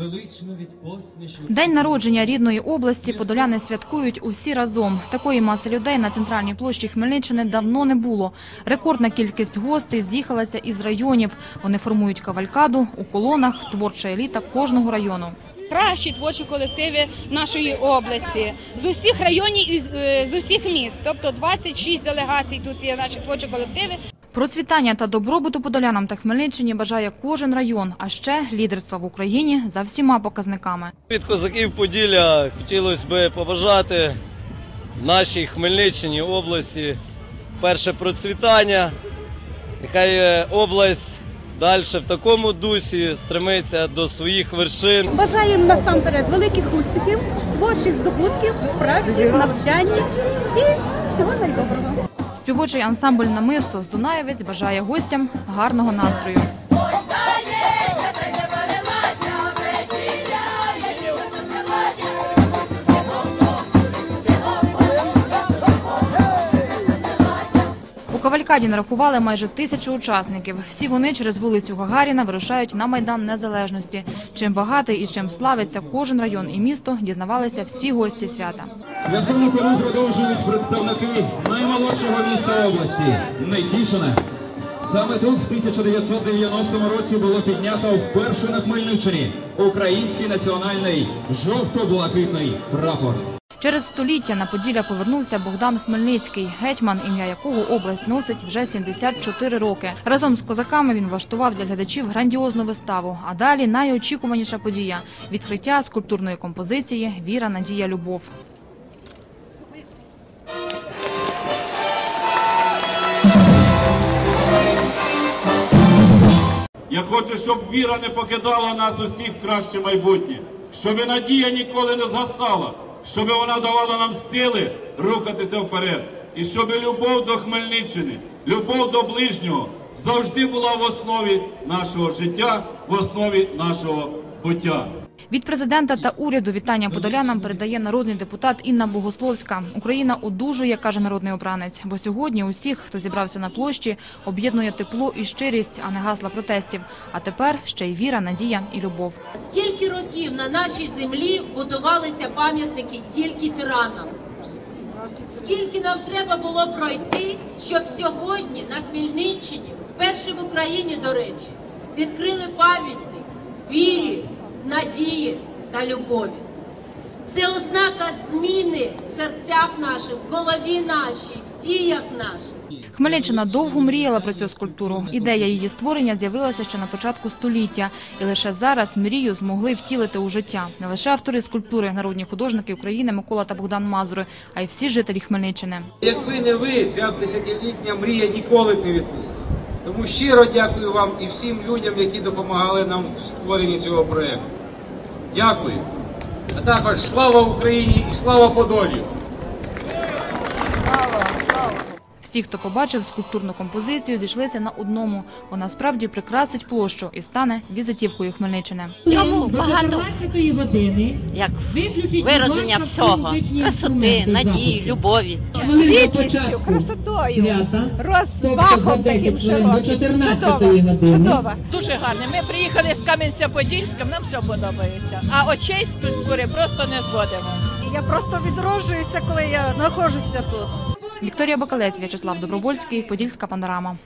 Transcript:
велично від посмішок. День народження рідної області подоляни святкують усі разом. Такої маси людей на центральній площі Хмельниччини давно не було. Рекордна кількість гостей з'їхалася із районів. Вони формують кавалькаду у колонах, творча еліта кожного району. кращі творчі колективи нашої області з усіх районів і е, з усіх міст. Тобто 26 делегацій тут є наші творчі колективи. Процвітання та добробуту подолянам та Хмельниччині бажає кожен район, а ще лідерства в Україні за всіма показниками. Від козаків Поділля хотілося б побажати нашій Хмельниччині області перше процвітання. Нехай область далі в такому дусі стремиться до своїх вершин. Бажаємо насамперед великих успіхів, творчих здобутків, праці, навчанні і. Співочий ансамбль намисто з Дунаєвець бажає гостям гарного настрою. У Кавалькаді нарахували майже тисячу учасників. Всі вони через вулицю Гагаріна вирушають на Майдан Незалежності. Чим багатий і чим славиться кожен район і місто, дізнавалися всі гості свята. Святкову хору продовжують представники наймолодшого міста області Нетішине. Саме тут в 1990 році було піднято вперше на Хмельниччині український національний жовто-блакитний прапор. Через століття на Поділля повернувся Богдан Хмельницький, гетьман, ім'я якого область носить вже 74 роки. Разом з козаками він влаштував для глядачів грандіозну виставу. А далі найочікуваніша подія відкриття скульптурної композиції Віра, надія, любов. Хочу, щоб віра не покидала нас усіх в краще майбутнє, щоб надія ніколи не згасала, щоб вона давала нам сили рухатися вперед. І щоб любов до Хмельниччини, любов до ближнього завжди була в основі нашого життя, в основі нашого буття. Від президента та уряду вітання подолянам передає народний депутат Інна Богословська. Україна одужує, каже народний обранець. Бо сьогодні усіх, хто зібрався на площі, об'єднує тепло і щирість, а не гасла протестів. А тепер ще й віра, надія і любов. Скільки років на нашій землі будувалися пам'ятники тільки тиранам? Скільки нам треба було пройти, щоб сьогодні на Хмельниччині, вперше в Україні, до речі, відкрили пам'ятник вірі, надії та любові. Це ознака зміни в серцях наших, в голові нашій, в діях наших. Хмельниччина довго мріяла про цю скульптуру. Ідея її створення з'явилася ще на початку століття, і лише зараз мрію змогли втілити у життя не лише автори скульптури, народні художники України Микола та Богдан Мазури, а й всі жителі Хмельниччини. Якби не ви, ця десятилітня мрія ніколи б не відбулася. Тому щиро дякую вам і всім людям, які допомагали нам в створенні цього проєкту. Дякую. А також слава Україні і слава Подолі! Всі, хто побачив скульптурну композицію, зійшлися на одному. Вона справді прикрасить площу і стане візитівкою Хмельниччини. Тому багато як вираження всього, красоти, надії, любові. світлістю, красотою, розмахом таким широким. Чудово, чудово. Дуже гарне. Ми приїхали з Кам'янця-Подільська, нам все подобається. А очей з скульптури просто не зводимо. Я просто відроджуюся, коли я знаходжуся тут. Вікторія Бакалець, В'ячеслав Добровольський, Подільська панорама.